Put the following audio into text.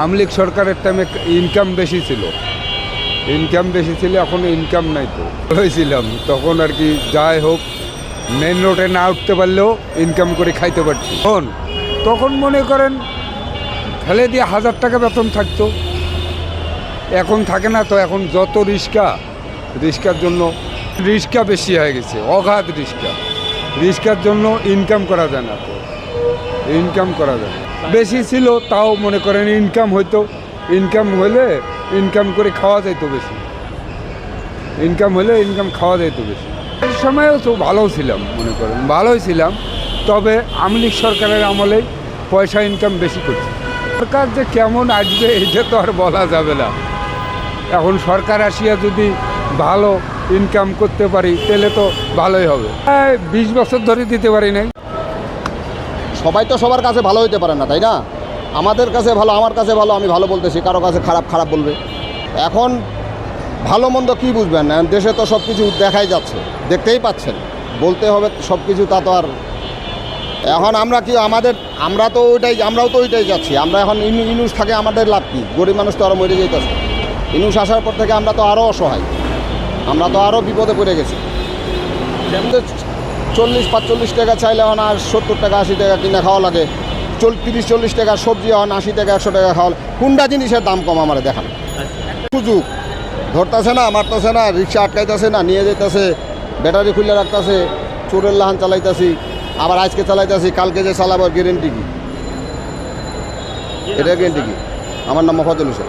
আমলিক সরকারের টাইমে ইনকাম বেশি ছিল। ইনকাম বেশি ছিল, এখন ইনকাম নাই তো। হয়েছিলাম তখন আর কি যাই হোক মেন রোডে না উঠতে পারলেও ইনকাম করে খাইতে পারছি। তখন তখন মনে করেন ফেলে দিয়ে হাজার টাকা বেতন থাকতো। এখন থাকে না তো, এখন যত রিক্সা রিক্সার জন্য রিক্সা বেশি হয়ে গেছে, অগাধ রিক্সা রিক্সার জন্য ইনকাম করা যায় না তো। ইনকাম করা যায়। বেশি ছিল, তাও মনে করেন ইনকাম হইতো। ইনকাম হলে ইনকাম করে খাওয়া যাইতো বেশি। ইনকাম হলে ইনকাম খাওয়া যাইতো বেশি। এই সময়ও তো ভালো ছিলাম, মনে করেন। ভালোই ছিলাম। তবে আমলিক সরকারের আমলে পয়সা ইনকাম বেশি করছে। সরকার যে কেমন আসবে, এটা তো আর বলা যাবে না। এখন সরকার আসিয়া যদি ভালো ইনকাম করতে পারি, তাহলে তো ভালোই হবে। বিশ বছর ধরে দিতে পারি নাই। সবাই তো সবার কাছে ভালো হইতে পারে না, তাই না? আমাদের কাছে ভালো, আমার কাছে ভালো, আমি ভালো বলতেছি, কারও কাছে খারাপ খারাপ বলবে। এখন ভালো মন্দ কী বুঝবেন? দেশে তো সব কিছু দেখাই যাচ্ছে, দেখতেই পাচ্ছেন। বলতে হবে সব কিছু তা তো আর এখন আমরা কি, আমাদের, আমরা তো ওইটাই, আমরাও তো ওইটাই যাচ্ছি। আমরা এখন ইনু ইনুস থাকে আমাদের লাভ কী? গরিব মানুষ তো আরও মরে যেতেছে ইনুস আসার পর থেকে আমরা তো আরও অসহায়। আমরা তো আরও বিপদে পড়ে গেছি। চল্লিশ, পাঁচচল্লিশ টাকা চাইলে এখন আর সত্তর টাকা, আশি টাকা কিনে খাওয়া লাগে। চল তিরিশ চল্লিশ টাকা সবজি এখন আশি টাকা, একশো টাকা খাওয়া। কোনটা জিনিসের দাম কম আমার দেখান। সুযোগ। ধরতেছে না, মারতেছে না, রিক্সা আটকাইতেছে না, নিয়ে যেতেছে ব্যাটারি খুলে রাখতেছে, চোরের লাহান চালাইতেছি, আবার আজকে চালাইতেছি, কালকে যে চালাবার গ্যারেন্টি কি? এটা গ্যারেন্টি কি? আমার নাম মফাজুল হোসেন।